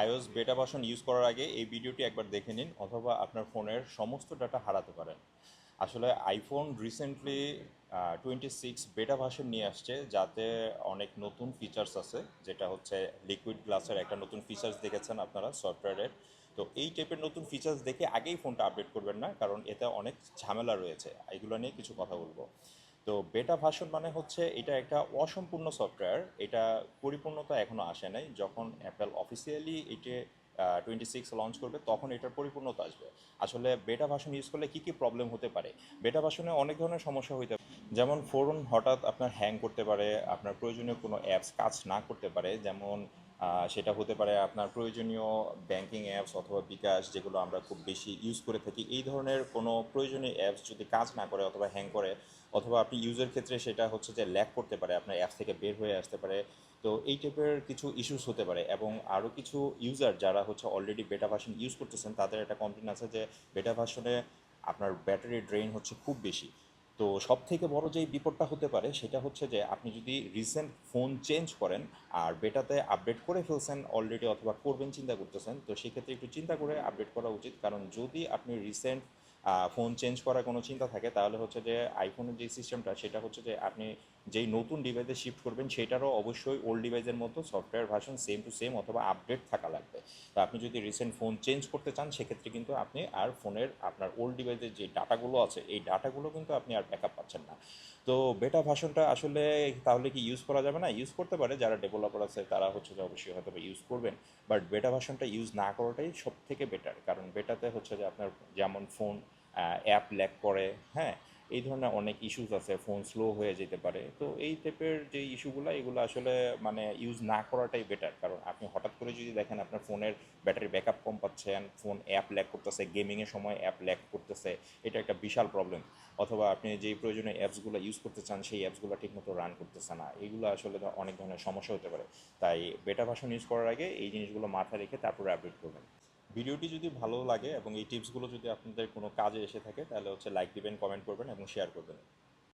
IOS বেটা version use করার আগে এই ভিডিওটি একবার দেখে নিন অথবা আপনার ফোনের সমস্ত ডাটা হারাতে পারেন। আসলে iPhone recently twenty six beta version নিয়ে আসছে, যাতে অনেক নতুন ফিচার্স আছে, যেটা হচ্ছে লিকুইড গ্লাসের একটা নতুন ফিচার্স দেখেছেন আপনারা সফটওয়্যারের তো এই টাইপের নতুন ফিচার্স দেখে আগেই ফোনটা আপডেট করবেন না, কারণ এতে অনেক ঝামেলা রয়েছে। এগুলো নিয়ে কিছু কথা বলব। তো বেটা ভাষণ মানে হচ্ছে এটা একটা অসম্পূর্ণ সফটওয়্যার এটা পরিপূর্ণতা এখনও আসে নাই। যখন অ্যাপেল অফিসিয়ালি এটে টোয়েন্টি সিক্স লঞ্চ করবে, তখন এটার পরিপূর্ণতা আসবে। আসলে বেটা ভাষণ ইউজ করলে কী কী প্রবলেম হতে পারে? বেটা ভার্সনে অনেক ধরনের সমস্যা হইতে পারে। যেমন ফোন হঠাৎ আপনার হ্যাং করতে পারে, আপনার প্রয়োজনীয় কোনো অ্যাপস কাজ না করতে পারে, যেমন সেটা হতে পারে আপনার প্রয়োজনীয় ব্যাংকিং অ্যাপস অথবা বিকাশ যেগুলো আমরা খুব বেশি ইউজ করে থাকি। এই ধরনের কোনো প্রয়োজনীয় অ্যাপস যদি কাজ না করে অথবা হ্যাং করে, অথবা আপনি ইউজের ক্ষেত্রে সেটা হচ্ছে যে ল্যাক করতে পারে, আপনার অ্যাপস থেকে বের হয়ে আসতে পারে, তো এই টাইপের কিছু ইস্যুস হতে পারে। এবং আরও কিছু ইউজার যারা হচ্ছে অলরেডি বেটা ভার্সন ইউজ করতেছেন, তাদের একটা কমপ্লেন আছে যে বেটা ভার্সনে আপনার ব্যাটারি ড্রেন হচ্ছে খুব বেশি। তো সব থেকে বড় যে বিপদটা হতে পারে সেটা হচ্ছে যে আপনি যদি রিসেন্ট ফোন চেঞ্জ করেন আর বেটাতে আপডেট করে ফেলছেন অলরেডি অথবা করবেন, চিন্তা করতেছেন, তো সেক্ষেত্রে একটু চিন্তা করে আপডেট করা উচিত। কারণ যদি আপনি রিসেন্ট ফোন চেঞ্জ করার কোনো চিন্তা থাকে, তাহলে হচ্ছে যে আইফোনের যে সিস্টেমটা সেটা হচ্ছে যে আপনি যেই নতুন ডিভাইসে শিফট করবেন, সেটারও অবশ্যই ওল্ড ডিভাইসের মতো software version same to same অথবা আপডেট থাকা লাগবে। তো আপনি যদি রিসেন্ট ফোন চেঞ্জ করতে চান, সেক্ষেত্রে কিন্তু আপনি আর ফোনের আপনার ওল্ড ডিভাইসের যে ডাটাগুলো আছে, এই ডাটাগুলো কিন্তু আপনি আর ব্যাকআপ পাচ্ছেন না। তো বেটা ভার্সনটা আসলে তাহলে কি ইউজ করা যাবে না? ইউজ করতে পারে, যারা ডেভেলপার আছে, তারা হচ্ছে যে অবশ্যই হয়তো ইউজ করবেন। বাট বেটা ভার্সনটা ইউজ না করাটাই সব থেকে বেটার কারণ বেটাতে হচ্ছে যে আপনার যেমন ফোন অ্যাপ ল্যাক করে হ্যাঁ এই ধরনের অনেক ইস্যুস আছে ফোন স্লো হয়ে যেতে পারে। তো এই টাইপের যে ইস্যুগুলো এগুলো আসলে মানে ইউজ না করাটাই বেটার কারণ আপনি হঠাৎ করে যদি দেখেন আপনার ফোনের ব্যাটারি ব্যাকআপ কম পাচ্ছেন ফোন অ্যাপ ল্যাক করতেছে গেমিংয়ের সময় অ্যাপ ল্যাক করতেছে, এটা একটা বিশাল প্রবলেম অথবা আপনি যেই প্রয়োজনীয় অ্যাপসগুলো ইউজ করতে চান, সেই অ্যাপসগুলো ঠিকমতো রান করতেছে না। এগুলো আসলে অনেক ধরনের সমস্যা হতে পারে। তাই বেটা ভাষণ ইউজ করার আগে এই জিনিসগুলো মাথায় রেখে তারপরে আপডেট করবেন। ভিডিওটি যদি ভালো লাগে এবং এই টিপসগুলো যদি আপনাদের কোনো কাজে এসে থাকে, তাহলে হচ্ছে লাইক দিবেন কমেন্ট করবেন এবং শেয়ার করবেন।